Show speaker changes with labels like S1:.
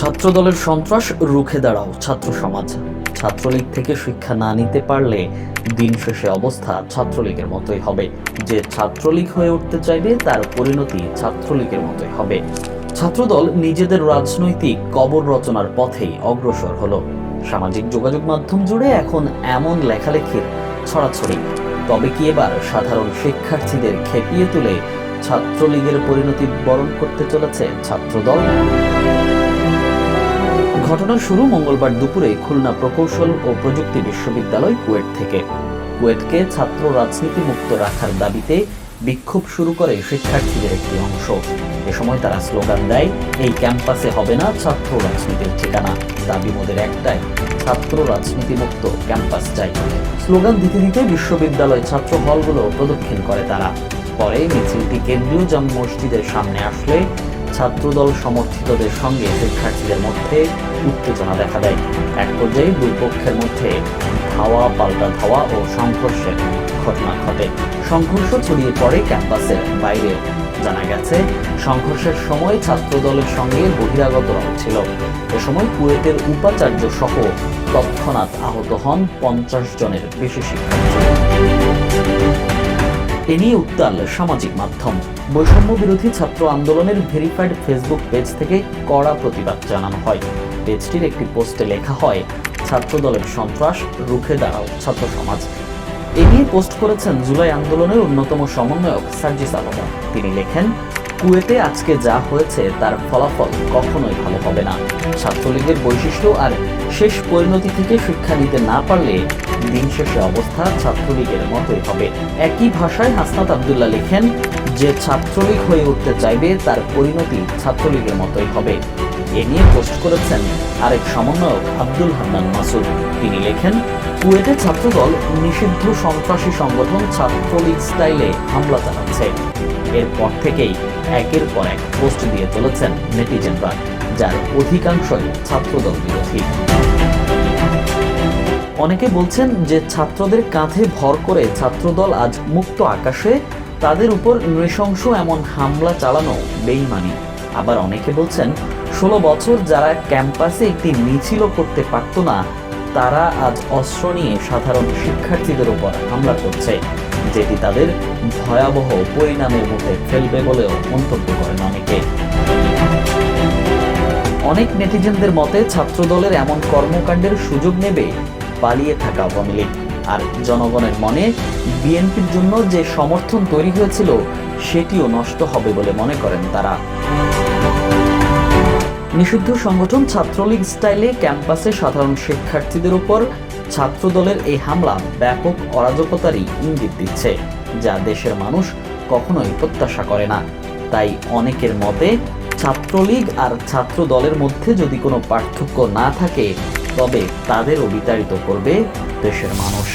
S1: ছাত্রদলের সন্ত্রাস রুখে দাঁড়াও, ছাত্র সমাজ। ছাত্রলীগ থেকে শিক্ষা না নিতে পারলে দিন শেষে অবস্থা ছাত্রলীগের মতোই হবে। যে ছাত্রলীগ হয়ে উঠতে চাইবে, তার পরিণতি ছাত্রলীগের মতোই হবে। ছাত্রদল নিজেদের রাজনৈতিক কবর রচনার পথেই অগ্রসর হলো। সামাজিক যোগাযোগ মাধ্যম জুড়ে এখন এমন লেখালেখির ছড়াছড়ি। তবে কি এবার সাধারণ শিক্ষার্থীদের খেপিয়ে তুলে ছাত্রলীগের পরিণতি বরণ করতে চলেছে ছাত্রদল? ঘটনার শুরু মঙ্গলবার দুপুরে খুলনা প্রকৌশল ও প্রযুক্তি বিশ্ববিদ্যালয় কুয়েট থেকে। কুয়েটকে ছাত্র রাজনীতি মুক্ত রাখার দাবিতে বিক্ষোভ শুরু করে শিক্ষার্থীদের একটি অংশ। এ সময় তারা স্লোগান দেয়, এই ক্যাম্পাসে হবে না ছাত্র রাজনীতির ঠিকানা। দাবি মোদের একটাই, ছাত্র রাজনীতি মুক্ত ক্যাম্পাস চাই। স্লোগান দিতে দিতে বিশ্ববিদ্যালয় ছাত্র হলগুলো প্রদক্ষিণ করে তারা। পরে মিছিলটি কেন্দ্রীয় জাম মসজিদের সামনে আসলে ছাত্রদল সমর্থিতদের সঙ্গে শিক্ষার্থীদের মধ্যে উত্তেজনা দেখা দেয়। এক পর্যায়ে দুই পক্ষের মধ্যে ধাওয়া, পাল্টা ধাওয়া ও সংঘর্ষের ঘটনা ঘটে। সংঘর্ষ ছড়িয়ে পড়ে ক্যাম্পাসের বাইরে। জানা গেছে, সংঘর্ষের সময় ছাত্রদলের সঙ্গে বহিরাগতরাও ছিল। এ সময় কুয়েটের উপাচার্য সহ তৎক্ষণাৎ আহত হন পঞ্চাশ জনের বেশি শিক্ষার্থী। এ নিয়ে উত্তাল সামাজিক মাধ্যম। বৈষম্য বিরোধী ছাত্র আন্দোলনের ভেরিফাইড ফেসবুক পেজ থেকে কড়া প্রতিবাদ জানানো হয়। পেজটির একটি পোস্টে লেখা হয় ছাত্র দলের সন্ত্রাস রুখে দাঁড়াও ছাত্র সমাজ। এ নিয়ে পোস্ট করেছেন জুলাই আন্দোলনের অন্যতম সমন্বয়ক সার্জিস আলম। তিনি লেখেন কুয়েটে আজকে যা হয়েছে, তার ফলাফল কখনোই ভালো হবে না। ছাত্রলীগের বৈশিষ্ট্য আর শেষ পরিণতি থেকে শিক্ষা নিতে না পারলে দিন শেষে অবস্থা ছাত্রলীগের মতোই হবে। একই ভাষায় হাসনাত আবদুল্লাহ লেখেন, যে ছাত্রলীগ হয়ে উঠতে চাইবে, তার পরিণতি ছাত্রলীগের মতোই হবে। এ নিয়ে পোস্ট করেছেন আরেক সমন্বয়ক আব্দুল হান্নান মাসুদ। তিনি লেখেন, কুয়েটে ছাত্রদল নিষিদ্ধ সন্ত্রাসী সংগঠন ছাত্রলীগ স্টাইলে হামলা চালাচ্ছে। এরপর থেকেই একের পর এক পোস্ট দিয়ে চলেছেন নেটিজেনরা, যার অধিকাংশই ছাত্রদল বিরোধী। অনেকে বলছেন যে ছাত্রদের কাঁধে ভর করে ছাত্রদল আজ মুক্ত আকাশে, তাদের উপর নৃশংস এমন হামলা চালানো বেইমানি। আবার অনেকে বলছেন ষোলো বছর যারা ক্যাম্পাসে একটি মিছিলও করতে পারত না, তারা আজ অস্ত্র নিয়ে সাধারণ শিক্ষার্থীদের উপর হামলা করছে, যেটি তাদের ভয়াবহ পরিণামের মুখে ফেলবে বলেও মন্তব্য করেন অনেকে। অনেক নেটিজেনদের মতে ছাত্রদলের এমন কর্মকাণ্ডের সুযোগ নেবে পালিয়ে থাকা আওয়ামী লীগ। আর জনগণের মনে বিএনপির জন্য যে সমর্থন তৈরি হয়েছিল, সেটিও নষ্ট হবে বলে মনে করেন তারা। নিষিদ্ধ সংগঠন ছাত্রলীগ স্টাইলে ক্যাম্পাসে সাধারণ শিক্ষার্থীদের উপর ছাত্রদলের এই হামলা ব্যাপক অরাজকতারই ইঙ্গিত দিচ্ছে, যা দেশের মানুষ কখনোই প্রত্যাশা করে না। তাই অনেকের মতে, ছাত্রলীগ আর ছাত্র দলের মধ্যে যদি কোনো পার্থক্য না থাকে, তবে তাদেরও বিতাড়িত করবে দেশের মানুষ।